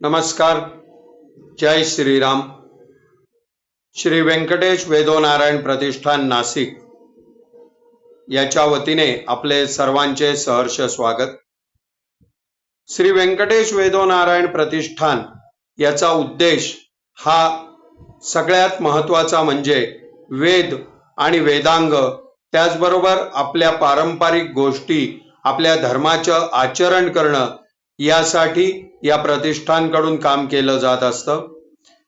नमस्कार जय श्रीराम. श्री व्यंकटेश वेदोनारायण प्रतिष्ठान नाशिक. याच्या वतीने आपले सर्वांचे सहर्ष स्वागत. श्री व्यंकटेश वेदोनारायण प्रतिष्ठान याचा उद्देश हा सगळ्यात महत्त्वाचा म्हणजे वेद आणि वेदांग त्याचबरोबर आपल्या पारंपरिक गोष्टी आपल्या धर्माचं आचरण करणं यासाठी या प्रतिष्ठानकडून काम केलं जात असतं.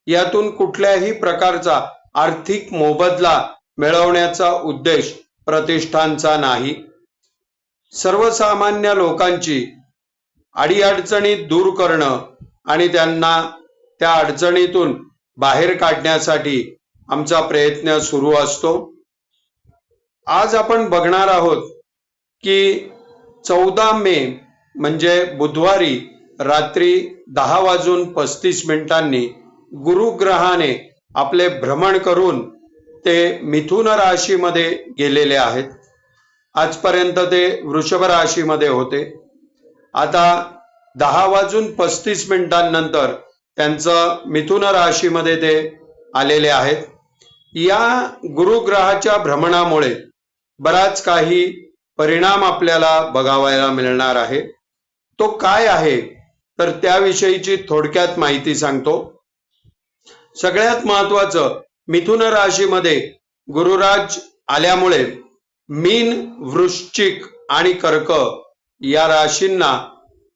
यातून कुठल्याही प्रकारचा आर्थिक मोबदला मिळवण्याचा उद्देश प्रतिष्ठानचा नाही. सर्वसामान्य लोकांची अडीअडचणी दूर करणं आणि त्यांना त्या अडचणीतून बाहेर काढण्यासाठी आमचा प्रयत्न सुरू असतो. आज आपण बघणार आहोत की चौदा मे म्हणजे बुधवारी रात्री दहा वाजून पस्तीस मिनिटांनी गुरुग्रहाने आपले भ्रमण करून ते मिथुन राशीमध्ये गेलेले आहेत. आजपर्यंत ते वृषभ राशीमध्ये होते. आता दहा वाजून पस्तीस मिनिटांनंतर त्यांचं मिथुन राशीमध्ये ते आलेले आहेत. या गुरुग्रहाच्या भ्रमणामुळे बराच काही परिणाम आपल्याला बघावायला मिळणार आहे. तो काय आहे तर त्याविषयीची थोडक्यात माहिती सांगतो. सगळ्यात महत्वाचं मिथुन राशीमध्ये गुरुराज आल्यामुळे मीन वृश्चिक आणि कर्क या राशींना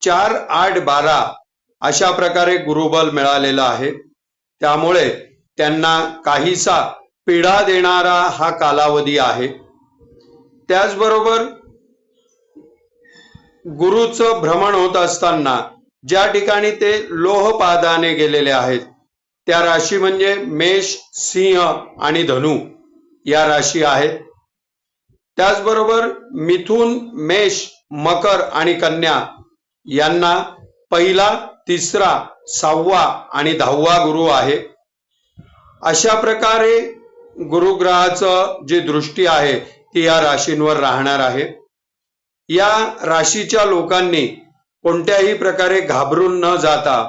चार आठ बारा अशा प्रकारे गुरुबल मिळालेलं आहे. त्यामुळे त्यांना काहीसा पीडा देणारा हा कालावधी आहे. त्याचबरोबर गुरुचं भ्रमण होत असताना ज्या ठिकाणी ते लोहपादाने गेलेले आहेत त्या राशी म्हणजे मेष सिंह आणि धनु या राशी आहेत. त्याचबरोबर मिथुन मेष मकर आणि कन्या यांना पहिला तिसरा सहावा आणि दहावा गुरु आहे. अशा प्रकारे गुरुग्रहाचं जी दृष्टी आहे ती या राशींवर राहणार आहे. या राशीच्या लोकांनी कोणत्याही प्रकारे घाबरून न जाता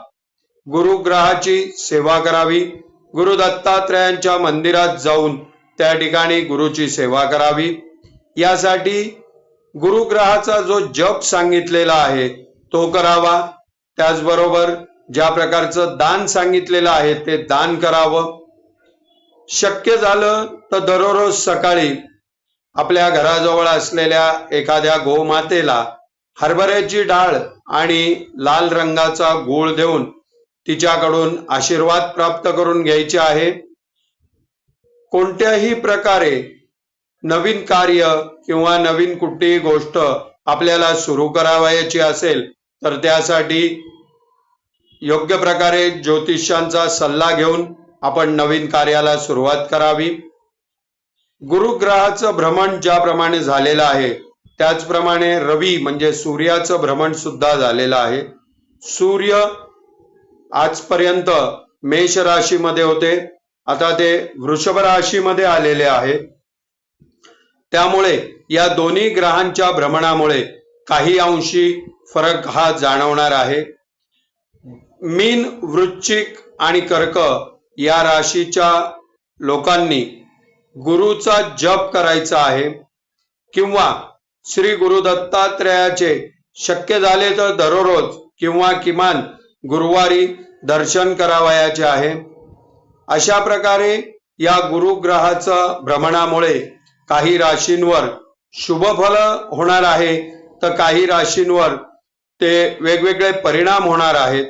गुरुग्रहाची सेवा करावी. गुरु दत्तात्रयांच्या मंदिरात जाऊन त्या ठिकाणी गुरुची सेवा करावी. यासाठी गुरुग्रहाचा जो जप सांगितलेला आहे तो करावा. त्याचबरोबर ज्या प्रकारचं दान सांगितलेलं आहे ते दान करावं. शक्य झालं तर दररोज सकाळी आपल्या घराजवळ असलेल्या एखाद्या गोमातेला हरभऱ्याची डाळ आणि लाल रंगाचा गूळ देऊन तिच्याकडून आशीर्वाद प्राप्त करून घ्यायचे आहे. कोणत्याही प्रकारे नवीन कार्य किंवा नवीन कुठलीही गोष्ट आपल्याला सुरू करावयाची असेल तर त्यासाठी योग्य प्रकारे ज्योतिषांचा सल्ला घेऊन आपण नवीन कार्याला सुरुवात करावी. गुरुग्रहाचं भ्रमण ज्याप्रमाणे झालेलं आहे त्याचप्रमाणे रवी म्हणजे सूर्याचं भ्रमण सुद्धा झालेलं आहे. सूर्य आजपर्यंत मेष राशीमध्ये होते. आता ते वृषभ राशीमध्ये आलेले आहे. त्यामुळे या दोन्ही ग्रहांच्या भ्रमणामुळे काही अंशी फरक हा जाणवणार आहे. मीन वृश्चिक आणि कर्क या राशीच्या लोकांनी गुरुचा जप करायचा आहे किंवा श्री गुरु दत्तात्रयाचे शक्य झाले तर दररोज किंवा किमान गुरुवारी दर्शन करावयाचे आहे. अशा प्रकारे या गुरुग्रहाचा भ्रमणामुळे काही राशींवर शुभफल होणार आहे तर काही राशींवर ते वेगवेगळे परिणाम होणार आहेत.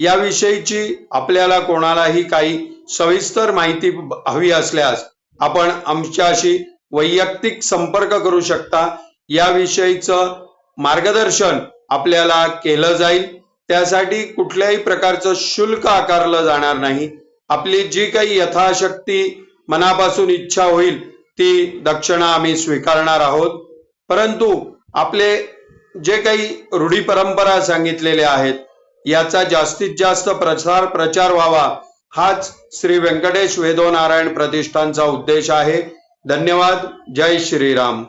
याविषयीची आपल्याला कोणालाही काही सविस्तर माहिती हवी असल्यास आपण आमच्याशी वैयक्तिक संपर्क करू शकता. याविषयीचं मार्गदर्शन आपल्याला केलं जाईल. त्यासाठी कुठल्याही प्रकारचं शुल्क आकारलं जाणार नाही. आपली जी काही यथाशक्ती मनापासून इच्छा होईल ती दक्षिणा आम्ही स्वीकारणार आहोत. परंतु आपले जे काही रूढी परंपरा सांगितलेल्या आहेत याचा जास्तीत जास्त प्रसार प्रचार व्हावा. हाच श्री व्यंकटेश वेदो नारायण प्रतिष्ठानचा उद्देश आहे. धन्यवाद. जय श्रीराम.